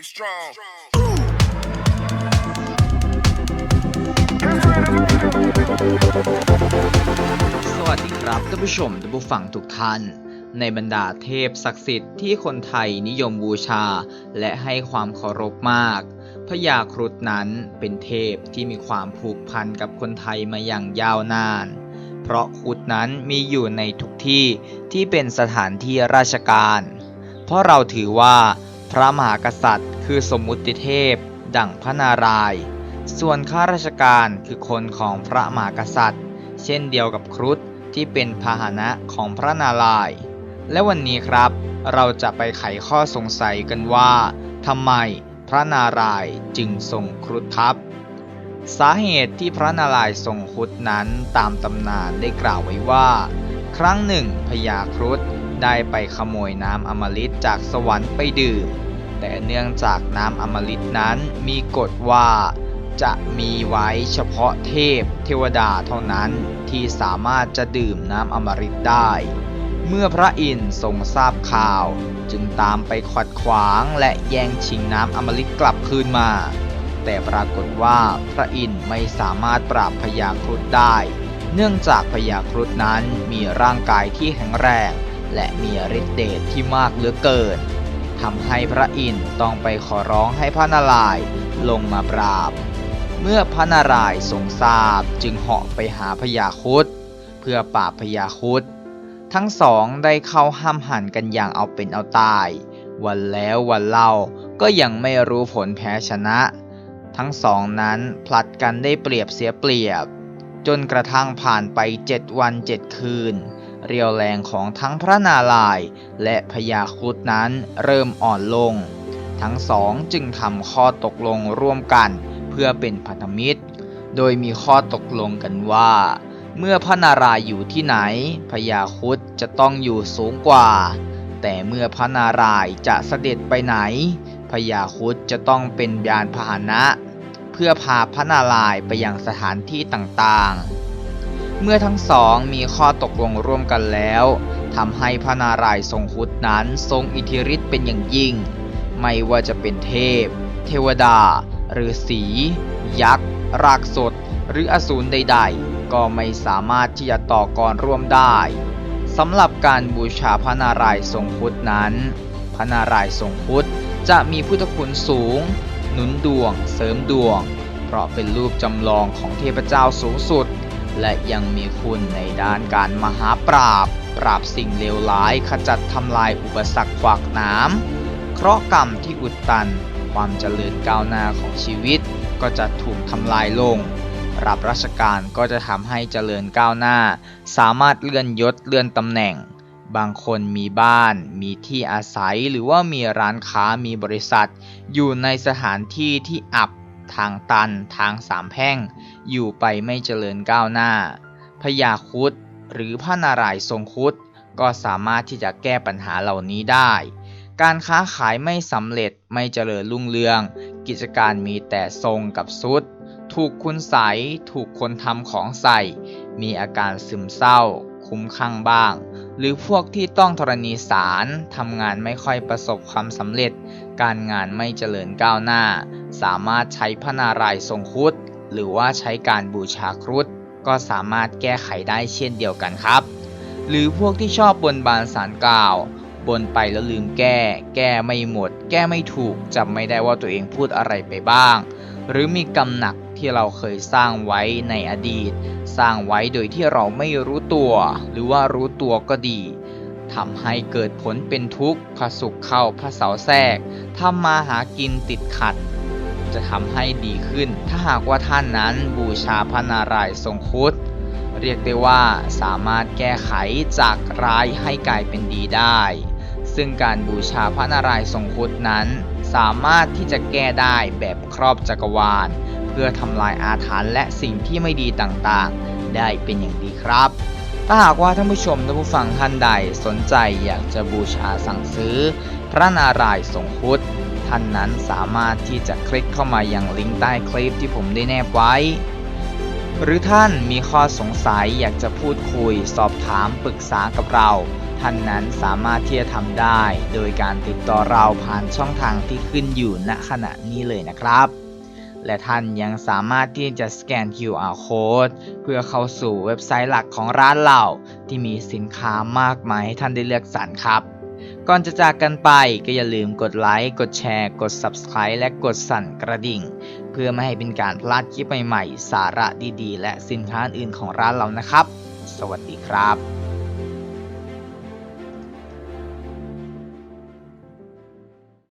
You strong. สวัสดีครับท่านผู้ชมท่านผู้ฟังทุกท่าน ในบรรดาเทพศักดิ์สิทธิ์ที่คนไทยนิยมบูชา และให้ความเคารพมากพญาครุฑนั้นเป็นเทพที่มีความผูกพันกับคนไทยมาอย่างยาวนาน เพราะครุฑนั้นมีอยู่ในทุกที่ที่เป็นสถานที่ราชการ เพราะเราถือว่า พระมหากษัตริย์ คือสมมุติเทพ ดั่งพระนารายณ์ส่วนข้าราชการคือคนของพระมหากษัตริย์ เช่นเดียวกับครุฑที่เป็นพาหนะของพระนารายณ์และวันนี้ครับ เราจะไปไขข้อสงสัยกันว่าทำไมพระนารายณ์จึงทรงครุฑทัพ สาเหตุที่พระนารายณ์ทรงครุฑนั้นตามตำนานได้กล่าวไว้ว่า ครั้งหนึ่งพญาครุฑ ได้ไปขโมยน้ำอมฤตจากสวรรค์ไปดื่ม แต่เนื่องจากน้ำอมฤตนั้นมีกฎว่าจะมีไว้เฉพาะเทพเทวดาเท่านั้นที่สามารถจะดื่มน้ำอมฤตได้ เมื่อพระอินทร์ทรงทราบข่าว จึงตามไปขัดขวางและแย่งชิงน้ำอมฤตกลับคืนมา แต่ปรากฏว่าพระอินทร์ไม่สามารถปราบพญาครุฑได้ เนื่องจากพญาครุฑนั้นมีร่างกายที่แข็งแรง และมีฤทธิ์เดชที่มากเหลือเกินทำให้พระอินทร์ต้องไปขอร้องให้พระนารายณ์ลงมาปราบ เมื่อพระนารายณ์ทรงทราบจึงเหาะไปหาพญาครุฑเพื่อปราบพญาครุฑทั้งสองได้เข้าห้ามหันกันอย่างเอาเป็นเอาตาย วันแล้ววันเล่าก็ยังไม่รู้ผลแพ้ชนะ ทั้งสองนั้นผลัดกันได้เปรียบเสียเปรียบ จนกระทั่งผ่านไปเจ็ดวันเจ็ดคืน เรียวแรงของทั้งพระนารายณ์และพญาครุฑนั้นเริ่มอ่อนลง ทั้งสองจึงทำข้อตกลงร่วมกันเพื่อเป็นพันธมิตร โดยมีข้อตกลงกันว่า เมื่อพระนารายณ์อยู่ที่ไหนพญาครุฑจะต้องอยู่สูงกว่า แต่เมื่อพระนารายณ์จะเสด็จไปไหนพญาครุฑจะต้องเป็นยานพาหนะ เพื่อพาพระนารายณ์ไปยังสถานที่ต่างๆ เมื่อทั้งสองมีข้อตกลงร่วมกันแล้วทำให้พระนารายณ์ทรงครุฑนั้นทรงอิทธิฤทธิ์เป็นอย่างยิ่ง ไม่ว่าจะเป็นเทพ เทวดา หรือสี ยักษ์ รากสด หรืออสูรใดๆ ก็ไม่สามารถที่จะต่อกรร่วมได้สำหรับการบูชาพระนารายณ์ทรงครุฑนั้น พระนารายณ์ทรงครุฑจะมีพุทธคุณสูง หนุนดวง เสริมดวง เพราะเป็นรูปจำลองของเทพเจ้าสูงสุด และยังมีคุณในด้านการมหาปราบ ปราบสิ่งเลวร้ายขจัดทำลายอุปสรรคขวากน้ำเคราะห์กรรมที่อุดตัน ความเจริญก้าวหน้าของชีวิต ก็จะถูกทำลายลง รับราชการก็จะทำให้เจริญก้าวหน้า สามารถเลื่อนยศเลื่อนตำแหน่ง บางคนมีบ้าน มีที่อาศัยหรือว่ามีร้านค้ามีบริษัท อยู่ในสถานที่ที่อับ ทางตันทางสามแพ่ง อยู่ไปไม่เจริญก้าวหน้าพญาครุฑหรือพระนารายณ์ทรงครุฑก็สามารถที่จะแก้ปัญหาเหล่านี้ได้ การค้าขายไม่สำเร็จไม่เจริญรุ่งเรือง กิจการมีแต่ทรงกับซุด ถูกคุณใสถูกคนทำของใส่ มีอาการซึมเศร้า คุ้มข้างบ้าง หรือพวกที่ต้องธรณีสารทำงานไม่ค่อยประสบความสำเร็จ การงานไม่เจริญก้าวหน้า สามารถใช้พระนารายณ์ทรงครุฑหรือว่าใช้การบูชาครุฑก็สามารถแก้ไขได้เช่นเดียวกันครับ หรือพวกที่ชอบบนบานสารกล่าว บนไปแล้วลืมแก้ แก้ไม่หมด แก้ไม่ถูกจำไม่ได้ว่าตัวเองพูดอะไรไปบ้าง หรือมีกรรมหนัก ที่เราเคยสร้างไว้ในอดีต สร้างไว้โดยที่เราไม่รู้ตัว หรือว่ารู้ตัวก็ดีทำให้เกิดผลเป็นทุกข์พระสุขเข้าพระเสาแทรกทำมาหากินติดขัด จะทำให้ดีขึ้น ถ้าหากว่าท่านนั้นบูชาพระนารายณ์ทรงครุฑเรียกได้ว่าสามารถแก้ไขจากร้ายให้กลายเป็นดีได้ ซึ่งการบูชาพระนารายณ์ทรงครุฑนั้น สามารถที่จะแก้ได้แบบครอบจักรวาล เพื่อทำลายอาถรรพ์และสิ่งที่ไม่ดีต่างๆ ได้เป็นอย่างดีครับ ถ้าหากว่าท่านผู้ชมท่านผู้ฟังท่านใดสนใจอยากจะบูชาสั่งซื้อ พระนารายณ์ทรงครุฑท่านนั้นสามารถที่จะคลิกเข้ามาอยังลิงก์ใต้คลิปที่ผมได้แนบไว้ หรือท่านมีข้อสงสัยอยากจะพูดคุย สอบถามปรึกษากับเราท่านนั้นสามารถที่จะทำได้ โดยการติดต่อเราผ่านช่องทางที่ขึ้นอยู่ณขณะนี้เลยนะครับ และท่านยังสามารถที่จะสแกน QR code เพื่อเข้าสู่เว็บไซต์หลักของร้านเราที่มีสินค้ามากมายให้ท่านได้เลือกสรรครับ ก่อนจะจากกันไปก็อย่าลืมกดไลค์ กดแชร์ กด Subscribe และกดสั่นกระดิ่ง เพื่อไม่ให้เป็นการพลาดคลิปใหม่ๆ สาระดีๆ และสินค้าอื่นของร้านเรานะครับ สวัสดีครับ